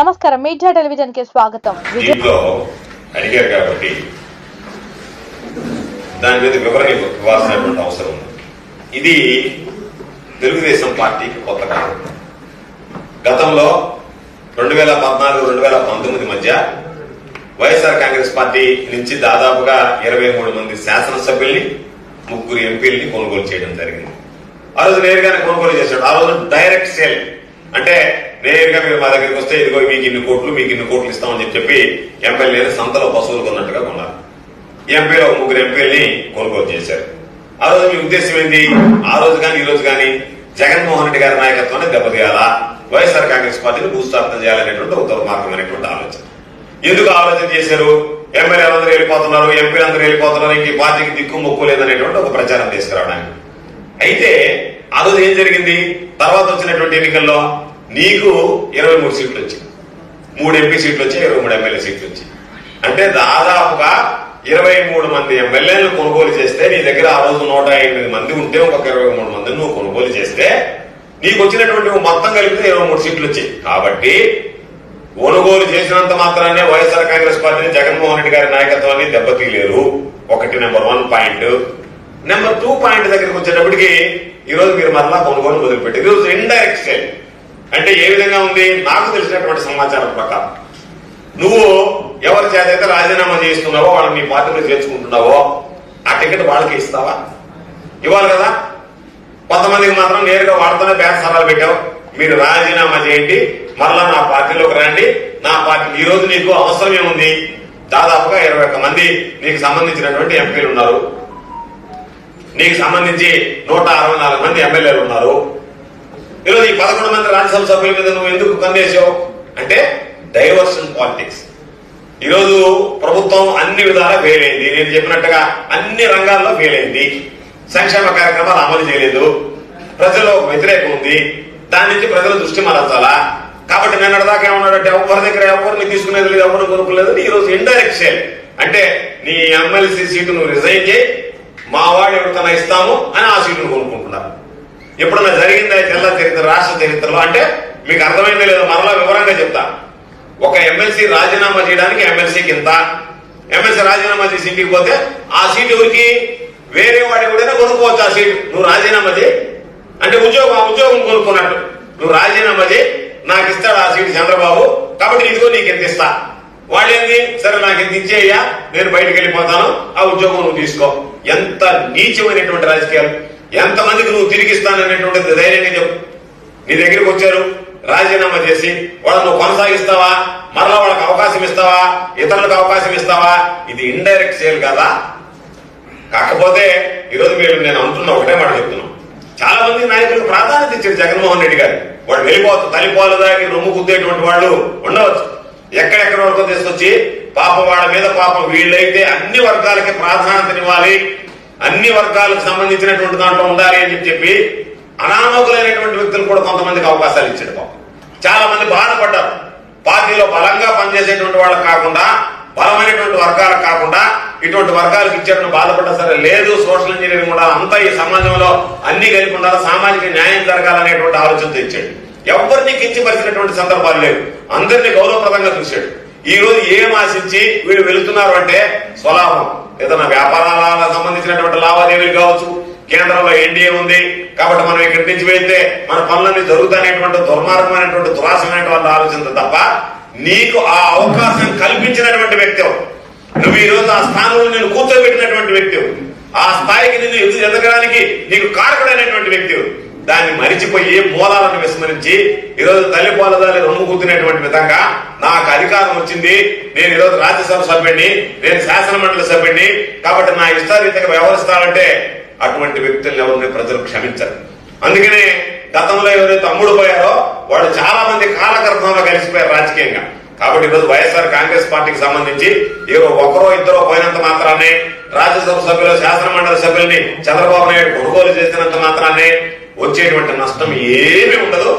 నమస్కారం మీడియా టెలివిజన్కి స్వాగతం అడిగారు కాబట్టి దాని మీద వివరణ ఇవ్వాల్సినటువంటి అవసరం ఉంది. ఇది తెలుగుదేశం పార్టీకి కొత్త కాలం. గతంలో రెండు వేల పద్నాలుగు రెండు వేల పంతొమ్మిది మధ్య వైఎస్ఆర్ కాంగ్రెస్ పార్టీ నుంచి దాదాపుగా ఇరవై మూడు మంది శాసనసభ్యుల్ని ముగ్గురు ఎంపీల్ని కొనుగోలు చేయడం జరిగింది. ఆ రోజు నేరుగానే కొనుగోలు చేశాడు. ఆ రోజు డైరెక్ట్ సేల్ అంటే నేరుగా మీరు మా దగ్గరికి వస్తే ఇదిగో మీకు ఇన్ని కోట్లు మీకు ఇన్ని కోట్లు ఇస్తామని చెప్పి చెప్పి ఎమ్మెల్యేని సంతలో పశువులు కొన్నట్టుగా కొన్నారు. ఎంపీలో ఒక ముగ్గురు ఎంపీల్ని కొనుగోలు చేశారు. ఆ రోజు మీ ఉద్దేశం ఏంటి? ఆ రోజు కానీ ఈ రోజు కానీ జగన్మోహన్ రెడ్డి గారి నాయకత్వాన్ని దెబ్బతీయాలా? వైఎస్ఆర్ కాంగ్రెస్ పార్టీని భూస్థాపన చేయాలనేటువంటి ఒక దుర్మార్గమైనటువంటి ఆలోచన. ఎందుకు ఆలోచన చేశారు? ఎమ్మెల్యేలు అందరూ వెళ్ళిపోతున్నారు ఎంపీలు అందరూ వెళ్ళిపోతున్నారు ఇంక ఈ పార్టీకి దిక్కు మొక్కు లేదనేటువంటి ఒక ప్రచారం తీసుకురావడానికి. అయితే ఆ రోజు ఏం జరిగింది? తర్వాత వచ్చినటువంటి ఎన్నికల్లో నీకు ఇరవై మూడు సీట్లు వచ్చాయి మూడు ఎంపీ సీట్లు వచ్చాయి ఇరవై మూడు ఎమ్మెల్యే సీట్లు వచ్చాయి. అంటే దాదాపుగా ఇరవై మూడు మంది ఎమ్మెల్యేలు కొనుగోలు చేస్తే నీ దగ్గర ఆ రోజు నూట ఎనిమిది మంది ఉంటే ఇంకొక ఇరవై మూడు మందిని నువ్వు కొనుగోలు చేస్తే నీకు వచ్చినటువంటి మొత్తం కలిపితే ఇరవై మూడు సీట్లు వచ్చాయి. కాబట్టి కొనుగోలు చేసినంత మాత్రాన్ని వైఎస్ఆర్ కాంగ్రెస్ పార్టీని జగన్మోహన్ రెడ్డి గారి నాయకత్వాన్ని దెబ్బతీయలేరు. ఒకటి number one point. Number two point దగ్గరికి వచ్చేటప్పటికి ఈ రోజు మీరు మరలా కొనుగోలు మొదలుపెట్టి ఈ ఇండైరెక్ట్ సేల్ అంటే ఏ విధంగా ఉంది? నాకు తెలిసినటువంటి సమాచారం ప్రకారం. నువ్వు ఎవరి చేతైతే అయితే రాజీనామా చేస్తున్నావో వాళ్ళని మీ పార్టీలో చేర్చుకుంటున్నావో ఆ టికెట్ వాళ్ళకి ఇస్తావా? ఇవ్వాలి కదా. కొంతమందికి మాత్రం నేరుగా వాళ్ళతోనే బేరసారాలు పెట్టావు. మీరు రాజీనామా చేయండి మరలా నా పార్టీలోకి రండి. నా పార్టీ ఈ రోజు నీకు అవసరం ఏముంది? దాదాపుగా ఇరవై ఒక్క మంది నీకు సంబంధించినటువంటి ఎంపీలు ఉన్నారు. నీకు సంబంధించి నూట అరవై నాలుగు మంది ఎమ్మెల్యేలు ఉన్నారు. పదకొండు మంది రాజ్యసభ సభ్యుల మీద నువ్వు ఎందుకు కన్నేసావు అంటే డైవర్షన్ పాలిటిక్స్. ఈరోజు ప్రభుత్వం అన్ని విధాలా ఫెయిల్ అయింది. నేను చెప్పినట్టుగా అన్ని రంగాల్లో ఫెయిల్ అయింది. సంక్షేమ కార్యక్రమాలు అమలు చేయలేదు. ప్రజల్లో వ్యతిరేకం ఉంది. దాని నుంచి ప్రజల దృష్టి మరచాలా కాబట్టి నిన్నటి దాకా ఏమన్నాడంటే ఎవరి దగ్గర ఎవరిని తీసుకునేది లేదు ఎవరిని కొనుక్కోలేదు ఈ రోజు ఇండైరెక్ట్ చేయాలి అంటే నీ ఎమ్మెల్సీ సీటు నువ్వు రిజైన్ చేయి మా వాడు ఎవరికైనా ఇస్తాము అని ఆ సీటును కొనుక్కుంటున్నారు. ఎప్పుడన్నా జరిగిందా జిల్లా తెల్ల చరిత్ర రాష్ట్ర చరిత్రలో? అంటే మీకు అర్థమైందో లేదో మరలా వివరంగా చెప్తా. ఒక ఎమ్మెల్సీ రాజీనామా చేయడానికి ఎమ్మెల్సీకి ఇంత ఎమ్మెల్సీ రాజీనామా చేసి ఇంటికి పోతే ఆ సీటు ఎవరికి? వేరే వాడి ఎవడైనా కొనుక్కోవచ్చు ఆ సీటు. నువ్వు రాజీనామా చేయి. అంటే ఉద్యోగం ఆ ఉద్యోగం కొనుక్కున్నట్టు. నువ్వు రాజీనామా చేయి. నాకు ఇస్తాడు ఆ సీటు చంద్రబాబు. కాబట్టి ఇదిగో నీకు ఎంత ఇస్తా. వాళ్ళేంది సరే నాకు ఎంత ఇచ్చేయ్యా. నేను బయటకు వెళ్ళిపోతాను. ఆ ఉద్యోగం నువ్వు తీసుకో. ఎంత నీచమైనటువంటి రాజకీయాలు. ఎంతమందికి నువ్వు తిరిగిస్తాననేటువంటిది ధైర్యంగా చెప్పు. నీ దగ్గరికి వచ్చారు రాజీనామా చేసి వాళ్ళని నువ్వు కొనసాగిస్తావా? మరలా వాళ్ళకి అవకాశం ఇస్తావా? ఇతరులకు అవకాశం ఇస్తావా? ఇది ఇండైరెక్ట్ సేల్ కదా? కాకపోతే ఈరోజు మీరు నేను అంటున్నా ఒకటే మాట చెప్తున్నాను చాలా మంది నాయకులకు ప్రాధాన్యత ఇచ్చారు జగన్మోహన్ రెడ్డి గారు వాళ్ళు వెళ్ళిపోతు తల్లిపాలు దాగి రొమ్ము కుద్దేటువంటి వాళ్ళు ఉండవచ్చు. ఎక్కడెక్కడ వరకు తీసుకొచ్చి పాపం వాళ్ళ మీద పాపం వీళ్ళైతే అన్ని వర్గాలకి ప్రాధాన్యతనివ్వాలి. అన్ని వర్గాలకు సంబంధించినటువంటి దాంట్లో ఉండాలి అని చెప్పి చెప్పి అనామకులైనటువంటి వ్యక్తులు కూడా కొంతమందికి అవకాశాలు ఇచ్చాడు పాపం. చాలా మంది బాధపడ్డారు. పార్టీలో బలంగా పనిచేసేటువంటి వాళ్ళకి కాకుండా బలమైనటువంటి వర్గాలకు కాకుండా ఇటువంటి వర్గాలకు ఇచ్చేటువంటి బాధపడ్డా సరే లేదు సోషల్ ఇంజనీరింగ్ ఉండాలి అంతా ఈ సమాజంలో అన్ని కలిపి ఉండాలి సామాజిక న్యాయం జరగాలనేటువంటి ఆలోచనతో ఇచ్చాడు. ఎవరిని కించపరిచినటువంటి సందర్భాలు లేవు. అందరినీ గౌరవప్రదంగా చూశాడు. ఈ రోజు ఏం ఆశించి వీళ్ళు వెళుతున్నారు అంటే స్వలాభం. ఏదైనా వ్యాపారాలకు సంబంధించినటువంటి లావాదేవీలు కావచ్చు కేంద్రంలో ఎన్డీఏ ఉంది కాబట్టి మనం ఇక్కడి నుంచి వెళ్తే మన పనులన్నీ జరుగుతానేటువంటి దుర్మార్గమైనటువంటి దురాశమైనటువంటి ఆలోచన తప్ప నీకు ఆ అవకాశం కల్పించినటువంటి వ్యక్తి నువ్వు ఈ రోజు ఆ స్థానంలో నేను కూర్చోబెట్టినటువంటి వ్యక్తి ఆ స్థాయికి నిన్ను ఎదగడానికి నీకు కారకుడైనటువంటి వ్యక్తి దాన్ని మరిచిపోయి మూలాలను విస్మరించి ఈరోజు తల్లి పాలదాలి రొమ్ము కూతునేటువంటి విధంగా నాకు అధికారం వచ్చింది నేను ఈరోజు రాజ్యసభ సభ్యుడిని నేను శాసనమండలి సభ్యుడిని కాబట్టి నా ఇష్టారీతిగా వ్యవహరిస్తానంటే అటువంటి వ్యక్తుల్ని ఎవరిని ప్రజలు క్షమించరు. అందుకనే గతంలో ఎవరైతే తమ్ముడు పోయారో వాళ్ళు చాలా మంది కాలగర్భంలో కలిసిపోయారు రాజకీయంగా. కాబట్టి ఈరోజు వైఎస్ఆర్ కాంగ్రెస్ పార్టీకి సంబంధించి ఏదో ఒకరో ఇద్దరో పోయినంత మాత్రాన్ని రాజ్యసభ సభ్యులు శాసనమండలి సభ్యుల్ని చంద్రబాబు నాయుడు కొనుగోలు చేసినంత మాత్రాన్ని వచ్చేటువంటి నష్టం ఏమీ ఉండదు.